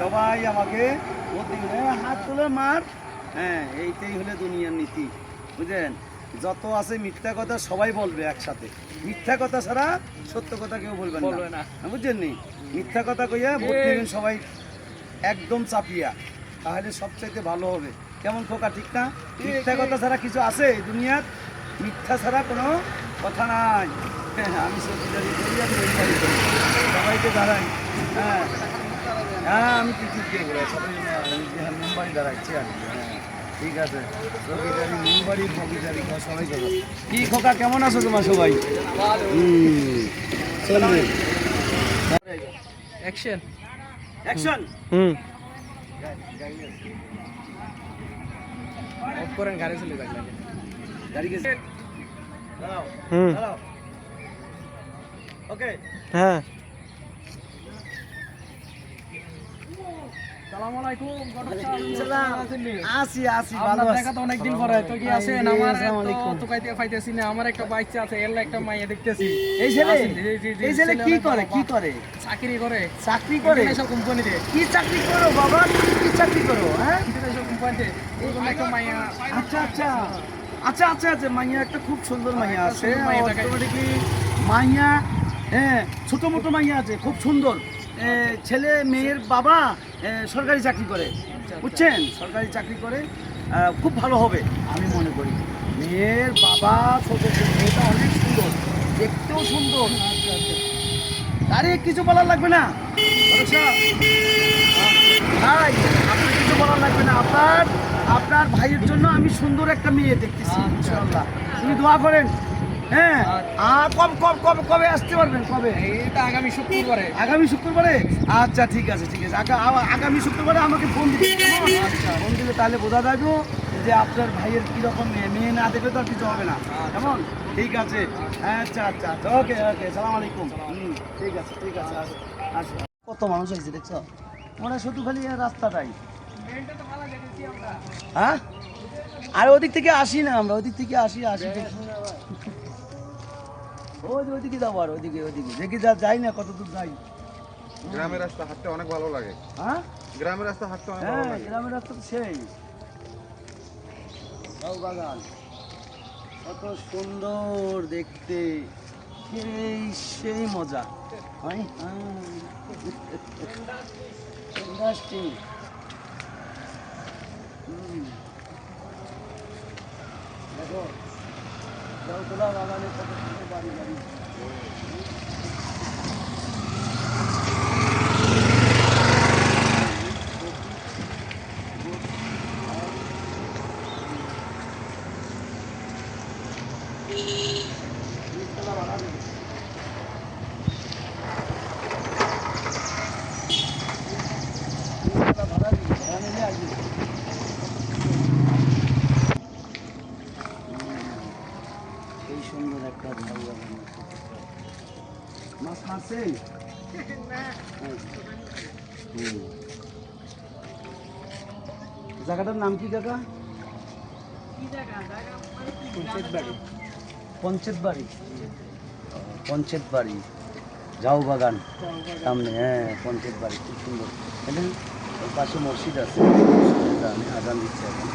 সবাই আমাকে হাত তুলে মার। হ্যাঁ এইটাই হলে দুনিয়ার নীতি বুঝলেন? যত আছে মিথ্যা কথা সবাই বলবে একসাথে। মিথ্যা কথা ছাড়া সত্য কথা কেউ বলবে বলবে না। হ্যাঁ, বুঝছেন নি? মিথ্যা কথা কইয়া ভোট। দিবেন সবাই একদম চাপিয়া। তাহলে সবচাইতে ভালো হবে। কেমন খোকা ঠিক না? মিথ্যা কথা ছাড়া কিছু আছে দুনিয়ার? মিথ্যা ছাড়া কোনো কথা নাই। হ্যাঁ, আমি করি আমি করি সবাইকে দাঁড়াই। হ্যাঁ। হ্যাঁ আমি টিকিট দিয়ে ঘুরাই সবাই মেম্বারি দাঁড়াচ্ছি আর হ্যাঁ ঠিক আছে। চৌকিদারি মুম্বাই ভাগিদারি সবাই করো কি খোকা কেমন আছো তোমার সবাই? হুম চলবে। অ্যাকশন। অ্যাকশন? হুম। অফ করেন গাড়ি চলে লাগে। গাড়ি গেছে। হুম। ওকে হ্যাঁ। সালামু। আলাইকুম আসি আসি ভালো আপনার আছি। দেখা তো অনেকদিন পরে তো কি আছেন? এই, আমার আসসালামু আলাইকুম। তো কাইতে পাইতেছি না আমার একটা বাচ্চা আছে এর একটা মাইয়া দেখতেছি। এই ছেলে? আছি, জি, জি, জি, এই ছেলে কি করে কি করে? চাকরি করে। চাকরি করে? সব কোম্পানিতে। কি চাকরি করো বাবা? কি চাকরি করো হ্যাঁ? কোম্পানিতে। একটা মাইয়া আচ্ছা আচ্ছা। আচ্ছা আচ্ছা আচ্ছা মাইয়া একটা খুব সুন্দর মাইয়া আছে। মাইয়া দেখাই। অটোমেটিকলি মাইয়া হ্যাঁ ছোট মোটো মাইয়া আছে খুব সুন্দর। ছেলে মেয়ের বাবা সরকারি চাকরি করে বুঝছেন? সরকারি চাকরি করে খুব ভালো হবে আমি মনে করি। মেয়ের বাবা ছোট মেয়েটা অনেক সুন্দর দেখতেও সুন্দর। আরে কিছু বলার লাগবে না? ভাই আপনার কিছু বলার লাগবে না? আপনার? আপনার ভাইয়ের জন্য আমি সুন্দর একটা মেয়ে দেখতেছি ইনশাআল্লাহ। তুমি দোয়া করেন। হ্যাঁ? আর কবে কবে কবে কবে আসতে পারবেন? কবে? এটা আগামী শুক্রবারে। আগামী শুক্রবারে? আচ্ছা ঠিক আছে ঠিক আছে। আগামী শুক্রবারে আমাকে ফোন দিবে আচ্ছা ফোন দিলে তাহলে বোঝা যাবে যে আপনার ভাইয়ের কীরকম মেয়ে। মেয়ে না দেখলে তো আর কিছু হবে না। কেমন? ঠিক আছে। আচ্ছা আচ্ছা আচ্ছা। ওকে ওকে সালাম আলাইকুম। হুম, ঠিক আছে ঠিক আছে আসো আসো কত মানুষ হয়েছে দেখছ? মনে শুধু খালি রাস্তাটাই। হ্যাঁ? আর ওদিক থেকে আসি না আমরা ওদিক থেকে আসি আসি। ওই যে ওইদিকে যাব আর ওইদিকে ওইদিকে। দেখি যা যাই না কত দূর যাই। গ্রামের রাস্তা হাঁটতে অনেক ভালো লাগে। হ্যাঁ? গ্রামের রাস্তা হাঁটতে অনেক ভালো হ্যাঁ লাগে। গ্রামের রাস্তা তো সেই। লাউ বাগান। কত সুন্দর দেখতে। সেই সেই মজা। হয়? হ্যাঁ। ইন্ডাস্ট্রি দেখো লাউতলা বাগানে কত সুন্দর বাড়ি বাড়ি ভাড়া এই সুন্দর একটা ঝাউ বাগান মাছ জায়গাটার নাম কি কাকা পঞ্চায়েত বাড়ি। পঞ্চায়েত বাড়ি। পঞ্চায়েত বাড়ি। ঝাউ বাগান। সামনে হ্যাঁ পঞ্চায়েত বাড়ি। খুব সুন্দর। দেখেন পাশে মসজিদ আছে। আজান দিচ্ছি এখন।